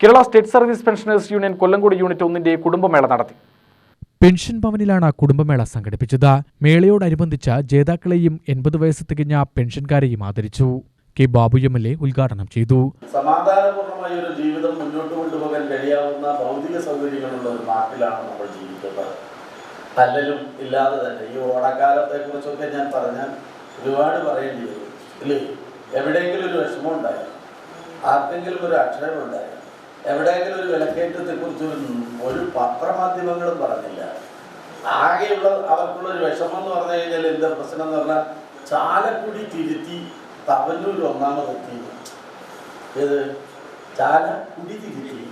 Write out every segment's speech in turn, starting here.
Kerala state service pensioners union Kollengode unit ഒന്നിന്റെ കുടുംബമേള നടത്തി. പെൻഷൻ ഭവനിലാണ് കുടുംബമേള സംഘടിപ്പിച്ചത്. മേളയോടനുബന്ധിച്ച് ജേതാക്കളെയും എൺപത് വയസ്സ് തികഞ്ഞ പെൻഷൻകാരെയും ആദരിച്ചു. K Babu M L A ഉദ്ഘാടനം ചെയ്തു. സമാധാനപൂർണമായ ഒരു ജീവിതം മുന്നോട്ട് കൊണ്ടുപോകാൻ കഴിയാവുന്ന ഭൗതിക സൗകര്യങ്ങളുള്ള ഒരു നാട്ടിലാണ് നമ്മൾ ജീവിക്കുന്നത്. തല്ലലും ഇല്ലാതെ തന്നെ. ഈ ഓണക്കാലത്തെ കുറിച്ചൊക്കെ ഞാൻ പറഞ്ഞാൽ ഒരുപാട് പറയേണ്ടി വരും. ഇല്ലേ? എവിടെയെങ്കിലും ഒരു വിഷമം ഉണ്ടായി ആർക്കെങ്കിലും ഒരു അക്ഷരം ഉണ്ടായി എവിടെയെങ്കിലും ഒരു വിലക്കയറ്റത്തെ കുറിച്ച് ഒരു പത്രമാധ്യമങ്ങളും പറഞ്ഞില്ല. ആകെയുള്ള അവർക്കുള്ള ഒരു വിഷമം എന്ന് പറഞ്ഞു കഴിഞ്ഞാൽ എന്താ പ്രശ്നം എന്ന് പറഞ്ഞാൽ ചാലക്കുടി തിരുത്തി തവന്നൂർ ഒന്നാമതെത്തി ഏത്? ചാലക്കുടി തിരുത്തി.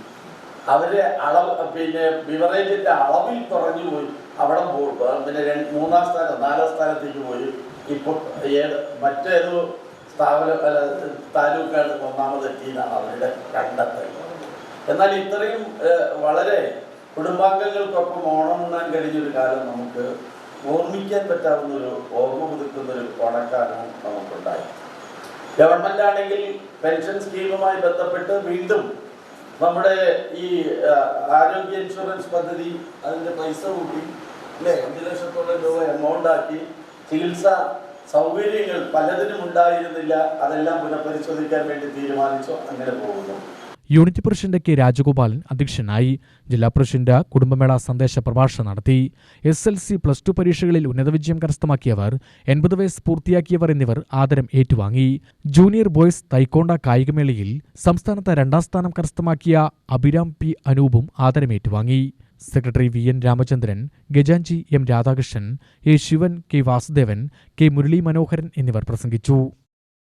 അവരെ അളവ് പിന്നെ ബിവറേജിന്റെ അളവിൽ കുറഞ്ഞു പോയി. അവിടെ പിന്നെ മൂന്നാം സ്ഥാനം നാലാം സ്ഥാനത്തേക്ക് പോയി. ഇപ്പോൾ ഏത് മറ്റേതോ സ്ഥാപനം താലൂക്കാണ് ഒന്നാമതെത്തിയെന്നാണ് അവരുടെ കണ്ടെത്തൽ. എന്നാൽ ഇത്രയും വളരെ കുടുംബാംഗങ്ങൾക്കൊപ്പം ഓണം ഉണ്ണാൻ കഴിഞ്ഞൊരു കാലം നമുക്ക് ഓർമ്മിക്കാൻ പറ്റാവുന്ന ഒരു ഓർമ്മ പുതുക്കുന്ന ഒരു ഓണക്കാലം നമുക്കുണ്ടായി. ഗവൺമെന്റ് ആണെങ്കിൽ പെൻഷൻ സ്കീമുമായി ബന്ധപ്പെട്ട് വീണ്ടും നമ്മുടെ ഈ ആരോഗ്യ ഇൻഷുറൻസ് പദ്ധതി അതിന്റെ പൈസ കൂട്ടി അല്ലേ? അഞ്ച് ലക്ഷത്തോളം രൂപ എമൗണ്ട് ആക്കി ചികിത്സ സൗകര്യങ്ങൾ പലതിനും ഉണ്ടായിരുന്നില്ല. അതെല്ലാം പുനഃപരിശോധിക്കാൻ വേണ്ടി തീരുമാനിച്ചു. അങ്ങനെ പോകുന്നു. യൂണിറ്റ് പ്രസിഡന്റ് കെ രാജഗോപാലൻ അധ്യക്ഷനായി ജില്ലാ പ്രസിഡന്റ് കുടുംബമേള സന്ദേശ പ്രഭാഷണം നടത്തി. S L C plus two പരീക്ഷകളിൽ ഉന്നത വിജയം കരസ്ഥമാക്കിയവർ എൺപത് വയസ്സ് പൂർത്തിയാക്കിയവർ എന്നിവർ ആദരം ഏറ്റുവാങ്ങി. ജൂനിയർ ബോയ്സ് തൈക്കോണ്ട കായികമേളയിൽ സംസ്ഥാനത്ത് രണ്ടാം സ്ഥാനം കരസ്ഥമാക്കിയ അഭിരാം പി അനൂപും ആദരമേറ്റുവാങ്ങി secretary V N Ramachandran ഗജാഞ്ചി M Radhakrishnan A Sivan K Vasudevan K Murali Manoharan എന്നിവർ പ്രസംഗിച്ചു.